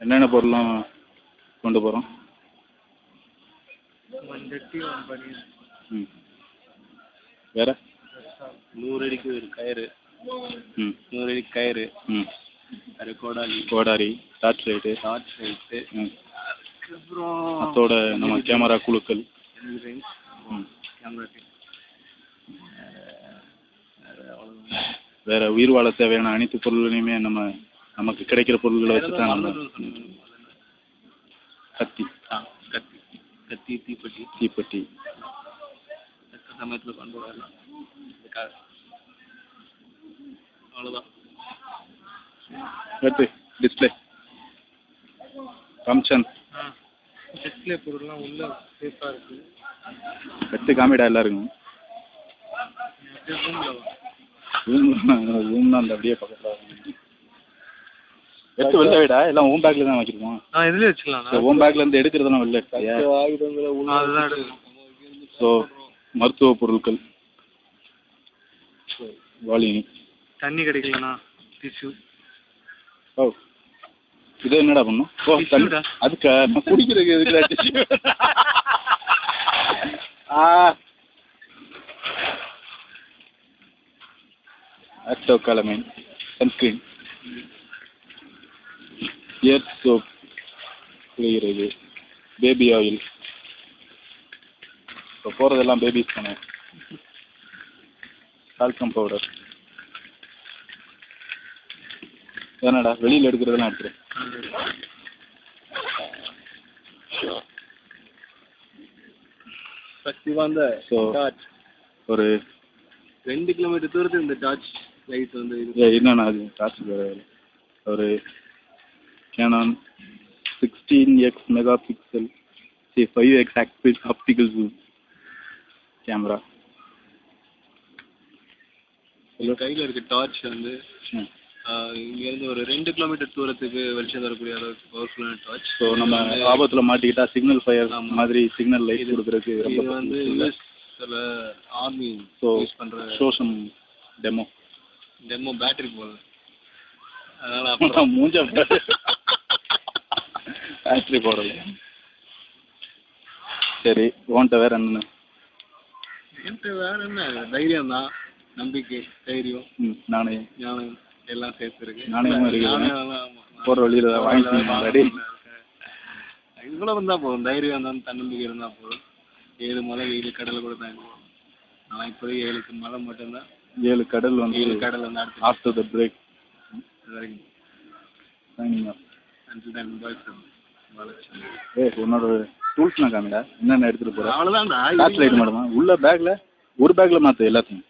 என்னென்ன பொருள்லாம் கொண்டு போகிறோம் ம். வேறு? நூறு அடிக்கு ஒரு கயிறு. ம். நூறு அடிக்கு கயிறு. ம். அது கோடாலி. கோடாரி டார்ச் லைட்டு டார்ச் லைட்டு ம். அப்புறம் அதோட நம்ம கேமரா குழுக்கள். வேறு உயிர் வாழ தேவையான அனைத்து பொருள்களையுமே நம்ம நமக்கு கிடைக்கிற பொருள்களை வச்சு தான் நம்ம கத்தி. கத்தி. கத்தி தீப்பெட்டி. தீப்பெட்டி. சமயத்தில் கொண்டு வரலாம் அவ்வளோதான் எடுத்து டிஸ்பிளே காமிச்சன். டிஸ்பிளே பொருள்லாம் உள்ள சேஃபாக இருக்குது எடுத்து காமிடா எல்லாருக்கும். ரூம் தான் அந்த அப்படியே பக்கத்தில் எடுத்து வெளில விடா. எல்லாம் ஓம் பேக்கில் தான் வச்சுருக்கோம். ஆ இதுலேயே வச்சுக்கலாம் ஓம் பேக்கில் இருந்து எடுக்கிறதெல்லாம் வெளில எடுத்தாயா அதுதான் எடுக்கணும். ஸோ மருத்துவ பொருட்கள். வாலினி தண்ணி கிடைக்கலண்ணா. டிஷ்யூ ஓ இது என்னடா பண்ணும் ஓ தண்ணி. அதுக்கா நான் குடிக்கிறதுக்கு எதுக்குடா tissue? ஆ. ஆக்டோ கலமைன் சன்ஸ்கிரீன். இயர் சோப் குளிக்கிறது பேபி ஆயில் இப்போ போகிறதெல்லாம் பேபிஸ் தானே? டால்கம் பவுடர் என்னடா வெளியில் எடுக்கிறதெல்லாம் எடுத்துரு. சக்தி வாய்ந்த ஸோ டார்ச் ஒரு ரெண்டு கிலோமீட்டர் தூரத்துக்கு இந்த டார்ச் லைட் வந்து என்னண்ணா அது? வேறு ஒரு Canon sixteen X megapixel C five X ஆக்பிக் optical zoom camera இது கையில் இருக்க டார்ச் வந்து இங்கேருந்து ஒரு ரெண்டு கிலோமீட்டர் தூரத்துக்கு வெளிச்சம் தரக்கூடிய அளவுக்கு பவர்ஃபுல்லான டார்ச் ஸோ நம்ம ஆபத்தில் மாட்டிக்கிட்டா சிக்னல் ஃபயர். மாதிரி சிக்னல் லைட் கொடுக்குறதுக்கு ரொம்ப வந்து யூஎஸ்ல ஆர்மி ஸோ யூஸ் பண்ணுற சோஷம் டெமோ டெமோ பேட்டரி போகுது அதனால அப்புறம் மூஞ்ச பேட்டரி போடல. சரி உன்கிட்ட வேற என்னென்ன? என்கிட்ட வேற என்ன? தைரியம் தான் நம்பிக்கை தைரியம் ம் நானே ஞானம் எல்லாம். நாணயம் தான் ஆமா. போகிற வழியில் ரெடி இவ்வளவு இருந்தா போதும். தைரியம் இருந்தாலும் தன்னம்பிக்கை இருந்தா போதும். ஏழு மலை ஏழு கடலை கூட போகும் நான் இப்போதைக்கு ஏழுக்கு மலை மட்டும்தான். ஏழு கடல் வந்து ஏழு கடல் வந்து ஆஃப்டர் த பிரேக் இது ஏய் உன்னோட டூல்ஸ்லாம் காமிடா. என்னென்ன எடுத்துகிட்டு போகிற அவ்வளோதான்டா டார்ச் லைட் மட்டுமா? உள்ள பேக்கில் ஒரு பேக்கில் மாற்று எல்லாத்தையும்.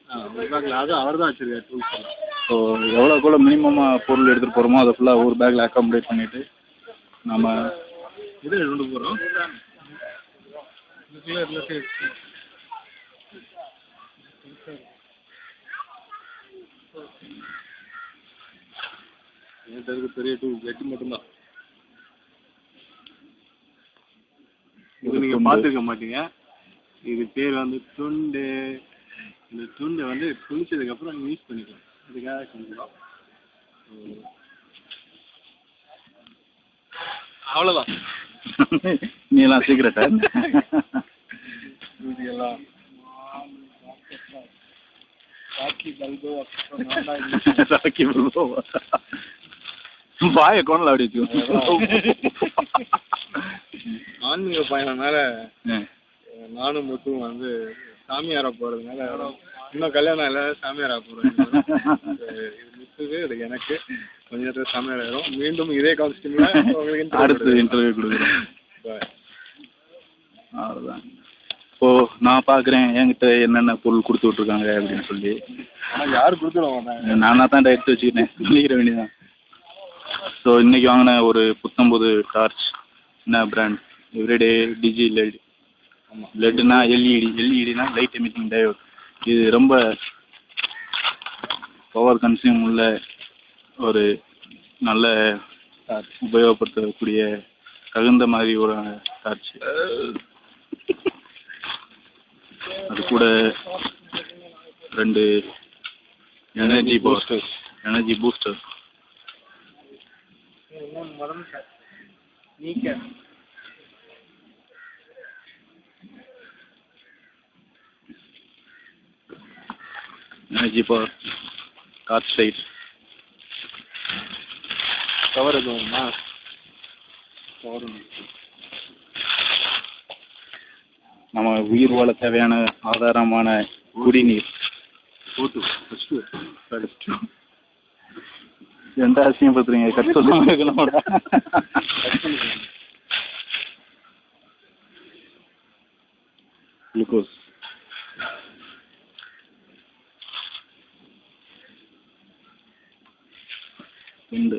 அது அவர் தான் வச்சிருக்காரு டூல்ஸ் ஸோ எவ்வளோக்குள்ள மினிமமாக பொருள் எடுத்துகிட்டு போகிறோமோ அதை ஃபுல்லாக ஒரு பேக்கில் அக்காமடேட் பண்ணிவிட்டு நம்ம இது கொண்டு போகிறோம் பெரிய டூ வெட்டி மட்டும்தான். நீங்க பார்த்துருக்க மாட்டீங்க. இது பேர் வந்து துண்டு. இந்த துண்டை வந்து குளிச்சதுக்கு அப்புறம் யூஸ் பண்ணிக்கலாம். அதுக்காக செஞ்சுக்கலாம் அவ்வளோதான் நீ எல்லாம் சீக்கிரட்டா இது எல்லாம். ராக்கி பல்போ ராக்கி ப்ரோ வாயை கோணல அப்படி வச்சுக்கோ. ஆன்மீக பயணம்னால. நானும் முத்தும் வந்து சாமியாரா போறதுனால இன்னும் கல்யாணம் இல்லை சாமியாரா இது முத்துக்கு இது எனக்கு. கொஞ்ச நேரத்தில் சாமியார் ஆயிரும் மீண்டும் இதே காஸ்டியூம்ல உங்களுக்கு அடுத்து இன்டர்வியூ கொடுக்குறேன். அவ்வளோதான் இப்போ நான் பார்க்குறேன் என்கிட்ட என்னென்ன பொருள் கொடுத்து விட்ருக்காங்க அப்படின்னு சொல்லி. ஆனால் யார் மாட்டாங்க நானாக தான் எடுத்து வச்சுக்கிட்டேன். சொல்லிக்கிற வேண்டியதான் ஸோ இன்னைக்கு வாங்கின ஒரு புத்தம்புது டார்ச் என்ன பிராண்ட் எவ்ரிடே டிஜி லெட் ஆமாம் லெட்னா எல்இடி எல்இடினா லைட் எமிட்டிங் டயோட் இது ரொம்ப பவர் கன்சியூம் உள்ள ஒரு நல்ல உபயோகப்படுத்தக்கூடிய தகுந்த மாதிரி ஒரு டார்ச் அது கூட ரெண்டு எனர்ஜி பூஸ்டர் எனர்ஜி பூஸ்டர் இன்னொன்று மறந்துட்டேன் நீக்க. எனர்ஜி பவர் கார் கவர் எதுவும்மா கவர் நம்ம உயிர் வாழ தேவையான ஆதாரமான குடிநீர். போட்டு ஃபஸ்ட்டு ஃபஸ்ட்டு எந்த அசியம் பத்துறீங்க கட் சொல்லாம இருக்கணும்டா குளுக்கோஸ் ரெண்டு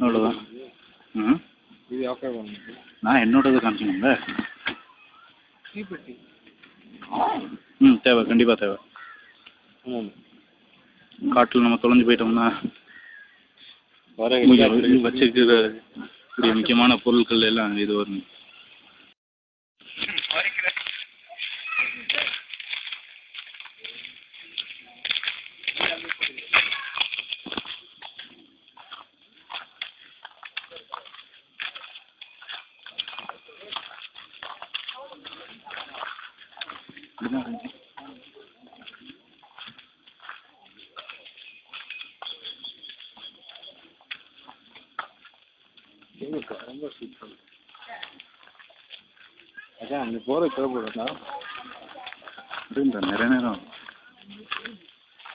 அவ்வளோதான் ம் இது ஆஃப் நான் என்னோடது தீப்பெட்டி. ம் தேவை. கண்டிப்பாக தேவை. காட்டில் நம்ம தொலைஞ்சு போயிட்டோம்னா வச்சிருக்கிற முக்கியமான பொருட்கள் எல்லாம் இது வரும் ரொம்ப சூப்பர் அதான் அங்கே போகிற தேவைப்படுறா இந்த நிறைய நேரம்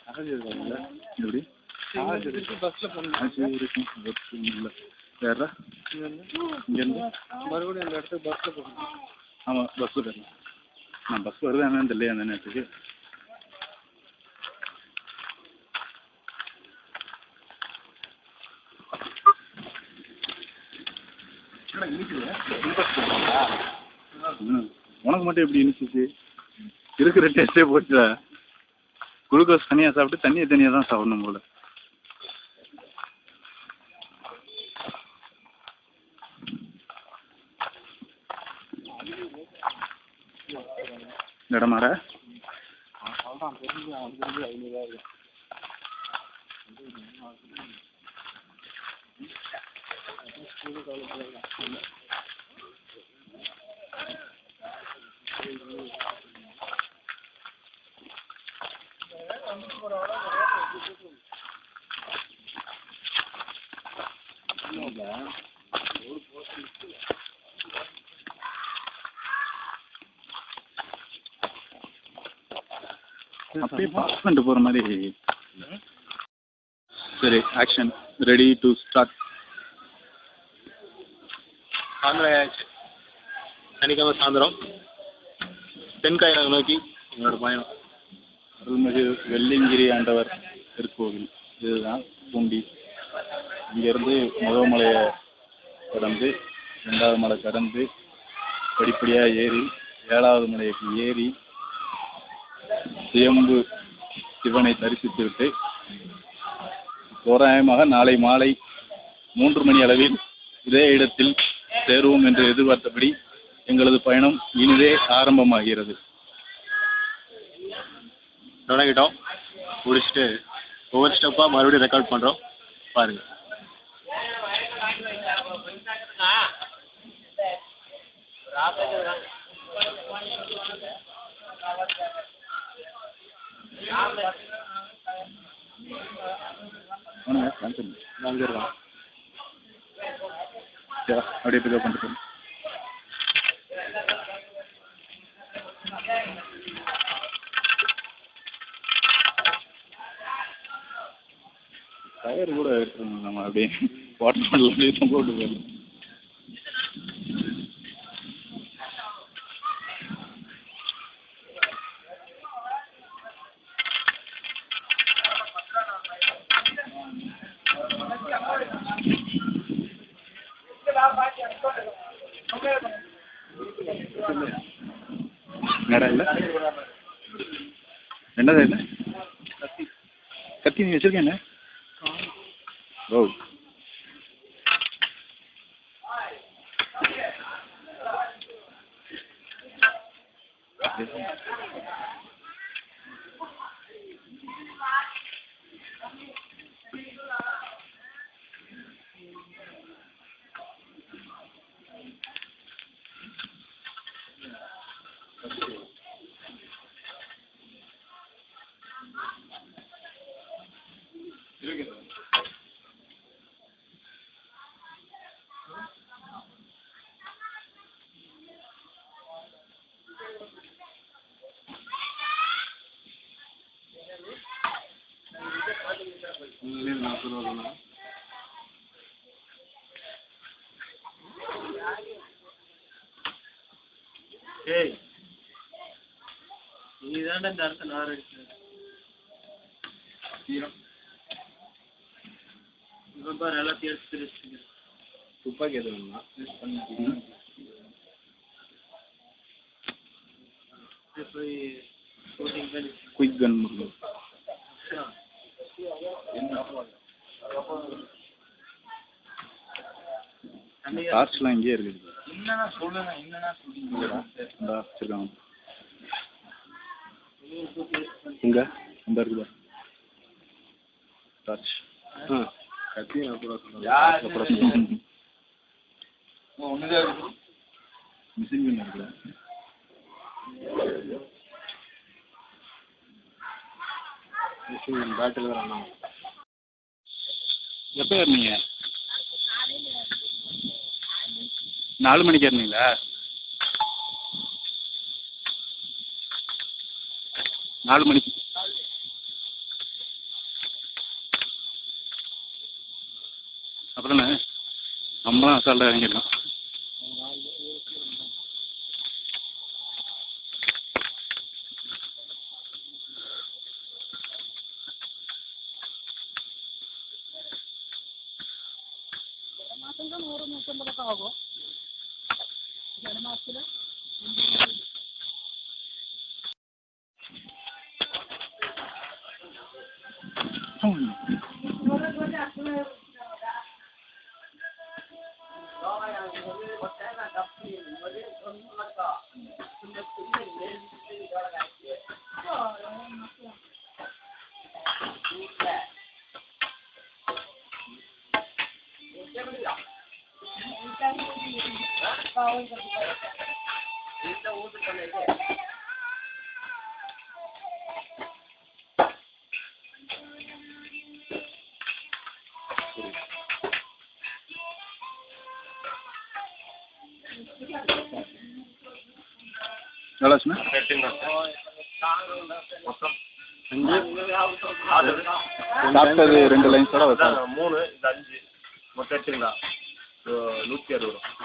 சார்ஜ் இருக்காங்கல்ல? எப்படி? சார்ஜ் இருக்கு. பஸ்ஸில் போகணும் இல்லை. வேற இங்கேருந்து? மறுபடியும் அந்த இடத்துக்கு பஸ்ஸில் போகணும் ஆமாம் பஸ்ஸில் போயிடலாம் நான் பஸ் வருது என்னன்னு தெரியல அந்த நேரத்துக்கு. ம். உனக்கு மட்டும் எப்படி இனிச்சிச்சு இருக்கிற டேஸ்ட்டே போச்சுடா. குளுக்கோஸ் தனியாக சாப்பிட்டு தண்ணியை தனியாக தான் சாப்பிடணும் போல. இடமாடா சொல்கிறான் அப்படியே பாஸ் பண்ணிட்டு போகிற மாதிரி சரி ஆக்ஷன் ரெடி டு ஸ்டார்ட் சாயந்தரம் ஆயாச்சு. சனிக்கிழமை சாயந்தரம். தென்காயிரம் நோக்கி என்னோட பயணம். அருள்மிகு வெள்ளிங்கிரி ஆண்டவர் திருக்கோவில். இதுதான் பூண்டி. இங்கேருந்து முதல் மலையை கடந்து ரெண்டாவது மலை கடந்து படிப்படியாக ஏறி ஏழாவது மலைக்கு ஏறி சுயம்பு சிவனை தரிசித்துவிட்டு தோராயமாக நாளை மாலை மூன்று மணி அளவில் இதே இடத்தில் சேருவோம் என்று எதிர்பார்த்தபடி எங்களது பயணம் இனிதே ஆரம்பமாகிறது. தொடங்கிட்டோம். முடிச்சுட்டு ஒவ்வொரு ஸ்டெப்பாக மறுபடியும் ரெக்கார்ட் பண்ணுறோம் பாருங்கள் cancel. அங்கே இருக்கான் அப்படியே பிக்கப் பண்ணிட்டு டயர் கூட நம்ம அப்படியே. வாட்டர் பாட்டில் அப்படியே தொங்க போயிடலாம் என்னடா இல்லை என்னடா இல்லை கத்தி நீ வச்சிருக்கேன் ஓ. நாற்பது ரூபா ஏய் நீ தான்டா இந்த இடத்த நார் அடிச்ச இவன் பாரு எல்லாத்தையும் எடுத்து வச்சுட்டு துப்பாக்கி டார்ச்லாம் இங்கேயே இருக்குது. என்னன்னா சொல்லுங்க என்னன்னா சொல்லுங்க? இந்தா வச்சிருக்காங்க. இங்க? இந்த இருக்குதா? டார்ச் ஆ. கத்தி நாற்பது ரூபா சொல்லுவாங்க ஒண்ணுதான் மிஷின் இருக்குதா? மிஷின் பேட்டரி தான் வேணும் எப்போ ஏறினீங்க? நாலு மணிக்கு ஏறினீங்களா? நாலு மணிக்கு. அப்புறம்ண்ணே நம்மளாம் அசால்ட்டாக இறங்கிடலாம். മാസമെങ്കിൽ നൂറ് നൂറ്റമ്പതൊക്കെ ആകും. ജനുമാസത്തിൽ எவ்வளோ ஆச்சுண்ணா சாப்பிட்டது ரெண்டு லைன்ஸோட மூணு இது அஞ்சு. மொத்தம் எடுத்துங்களா நூற்றி அறுபது ரூபா.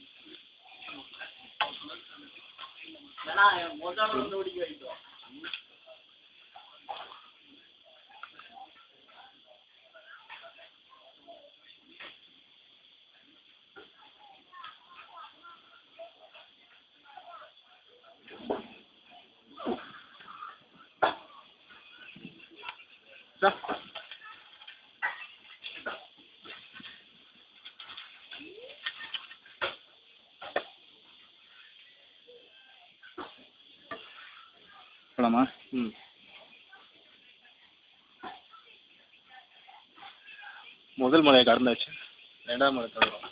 ಮೊದಲು ನೋಡಿ ಆಯ್ತು Stop. ம். முதல் மலையை கடந்தாச்சு. ரெண்டாவது மலை தொடரும்